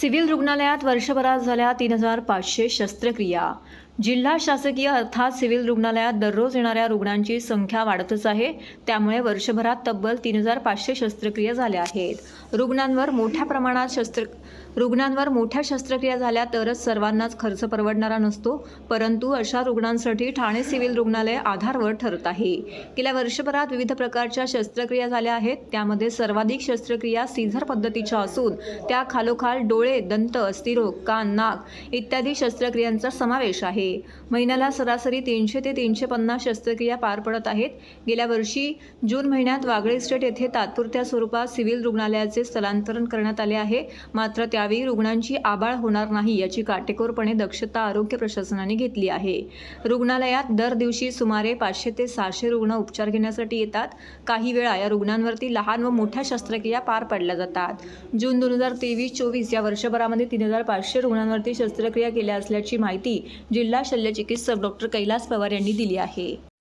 Civil रुग्णालयात वर्षभरात झाल्या तीन हजार पाचशे शस्त्रक्रिया. जिल्हा शासकीय अर्थात सिव्हिल रुग्णालयात दररोज येणाऱ्या रुग्णांची संख्या वाढतच आहे. त्यामुळे वर्षभरात तब्बल तीन हजार पाचशे शस्त्रक्रिया झाल्या आहेत. रुग्णांवर मोठ्या प्रमाणात शस्त्र रुग्णांवर मोठ्या शस्त्रक्रिया झाल्या तरच सर्वांनाच खर्च परवडणारा नसतो परंतु अशा रुग्णांसाठी ठाणे सिव्हिल रुग्णालय आधारवर ठरत आहे. गेल्या वर्षभरात विविध प्रकारच्या शस्त्रक्रिया झाल्या आहेत. त्यामध्ये सर्वाधिक शस्त्रक्रिया सीझर पद्धतीच्या असून त्या खालोखाल डोळे दंत अस्थिरोग कान नाक इत्यादी शस्त्रक्रियांचा समावेश आहे. महिन्याला सरासरी तीनशे ते तीनशे पन्नास शस्त्रक्रिया पार पडत आहेत. गेल्या वर्षी जून महिन्यात वागळे स्टेट येथे तात्पुरत्या स्वरूपात सिव्हिल रुग्णालयाचे स्थलांतरण करण्यात आले आहे. मात्र त्यावेळी रुग्णांची आबाळ होणार नाही याची काटेकोरपणे दक्षता आरोग्य प्रशासनाने घेतली आहे. रुग्णालयात दर दिवशी सुमारे पाचशे ते सहाशे रुग्ण उपचार घेण्यासाठी येतात. काही वेळा या रुग्णांवरती लहान व मोठ्या शस्त्रक्रिया पार पडल्या जातात. जून दोन हजार तेवीस चोवीस या वर्षभरामध्ये तीन हजार पाचशे रुग्णांवरती शस्त्रक्रिया केल्या असल्याची माहिती जिल्हा शल्यचिकित्सक डॉक्टर कैलास पवार यांनी दिली आहे.